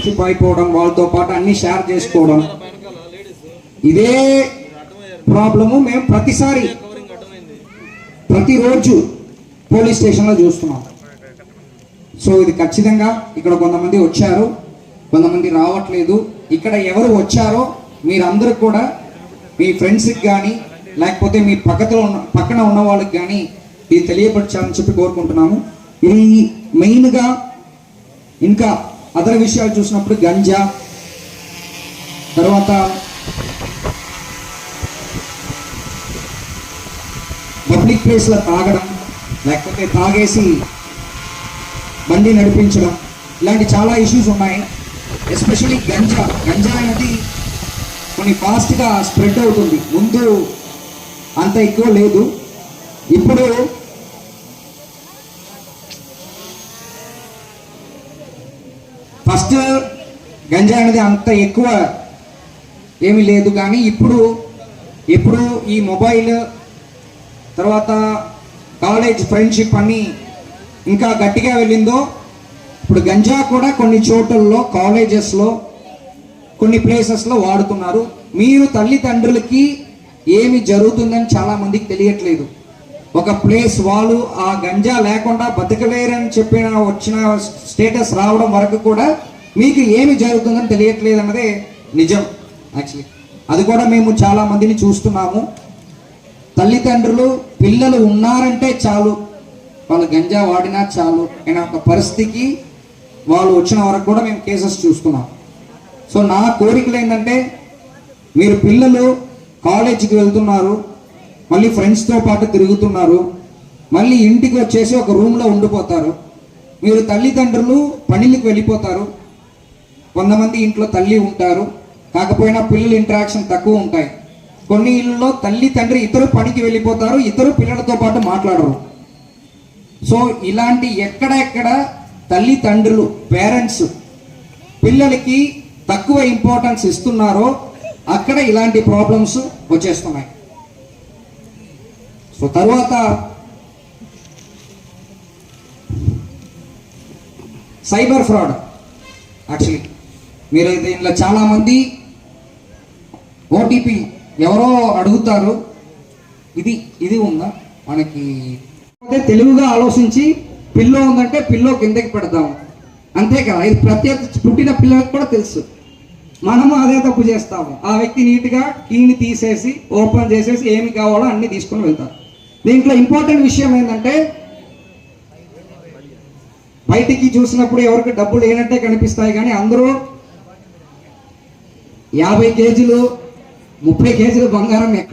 Friendship అయిపోవడం వాళ్ళతో పాటు అన్ని షేర్ చేసుకోవడం. ఇదే ప్రాబ్లము మేము ప్రతిసారి ప్రతిరోజు పోలీస్ స్టేషన్లో చూస్తున్నాం. సో ఇది ఖచ్చితంగా ఇక్కడ కొంతమంది వచ్చారు కొంతమంది రావట్లేదు. ఇక్కడ ఎవరు వచ్చారో మీరందరూ కూడా మీ ఫ్రెండ్స్కి కానీ లేకపోతే మీ పక్కతో ఉన్న పక్కన ఉన్న వాళ్ళకి కానీ ఇది తెలియపరచాలని చెప్పి కోరుకుంటున్నాము. ఇది మెయిన్గా ఇంకా అదర్ విషయాలు చూసినప్పుడు గంజా తర్వాత పబ్లిక్ ప్లేస్లో తాగడం లేకపోతే తాగేసి బండి నడిపించడం ఇలాంటి చాలా ఇష్యూస్ ఉన్నాయి. ఎస్పెషలీ గంజా. గంజా అనేది కొన్ని ఫాస్ట్గా స్ప్రెడ్ అవుతుంది. ముందు అంత ఎక్కువ లేదు. ఇప్పుడు ఫస్ట్ గంజా అనేది అంత ఎక్కువ ఏమీ లేదు. కానీ ఇప్పుడు ఇప్పుడు ఈ మొబైల్ తర్వాత కాలేజ్ ఫ్రెండ్షిప్ అని ఇంకా గట్టిగా వెళ్ళిందో ఇప్పుడు గంజా కూడా కొన్ని చోట్లలో కాలేజెస్లో కొన్ని ప్లేసెస్లో వాడుతున్నారు. మీరు తల్లిదండ్రులకి ఏమి జరుగుతుందని చాలా మందికి తెలియట్లేదు. ఒక ప్లేస్ వాళ్ళు ఆ గంజా లేకుండా బతకలేరని చెప్పిన వచ్చిన స్టేటస్ రావడం వరకు కూడా మీకు ఏమి జరుగుతుందని తెలియట్లేదు అన్నదే నిజం యాక్చువల్లీ అది కూడా మేము చాలా మందిని చూస్తున్నాము. తల్లిదండ్రులు పిల్లలు ఉన్నారంటే చాలు. వాళ్ళు గంజా వాడినా చాలు. అనే ఒక పరిస్థితికి వాళ్ళు వచ్చిన వరకు కూడా మేము కేసెస్ చూస్తున్నాం. సో నా కోరికలు ఏంటంటే మీరు పిల్లలు కాలేజీకి వెళ్తున్నారు మళ్ళీ ఫ్రెండ్స్తో పాటు తిరుగుతున్నారు మళ్ళీ ఇంటికి వచ్చేసి ఒక రూమ్లో ఉండిపోతారు. మీరు తల్లిదండ్రులు పనులకు వెళ్ళిపోతారు. కొంతమంది ఇంట్లో తల్లి ఉంటారు. కాకపోయినా పిల్లలు ఇంటరాక్షన్ తక్కువ ఉంటాయి. కొన్ని ఇళ్ళలో తల్లి తండ్రి ఇద్దరు పనికి వెళ్ళిపోతారు ఇద్దరు పిల్లలతో పాటు మాట్లాడరు. సో ఇలాంటి ఎక్కడెక్కడ తల్లి తండ్రులు పేరెంట్స్ పిల్లలకి తక్కువ ఇంపార్టెన్స్ ఇస్తున్నారో అక్కడ ఇలాంటి ప్రాబ్లమ్స్ వచ్చేస్తున్నాయి. సో తర్వాత సైబర్ ఫ్రాడ్ యాక్చువల్లీ మీరు దీనిలో చాలామంది ఓటీపీ ఎవరో అడుగుతారు. ఇది ఇది ఉందా? మనకి అదే తెలివిగా ఆలోచించి పిల్లో ఉందంటే పిల్లో కిందకి పెడదాం. అంతే కదా? ఇది ప్రతి పుట్టిన పిల్లలకు కూడా తెలుసు. మనము అదే తప్పు చేస్తాము. ఆ వ్యక్తి నీట్గా కీని తీసేసి ఓపెన్ చేసేసి ఏమి కావాలో అన్ని తీసుకొని వెళ్తారు. దీంట్లో ఇంపార్టెంట్ విషయం ఏంటంటే బయటికి చూసినప్పుడు ఎవరికి డబ్బులు లేనట్టే కనిపిస్తాయి కానీ అందరూ యాభై కేజీలు ముప్పై కేజీలు బంగారం ఎక్కడ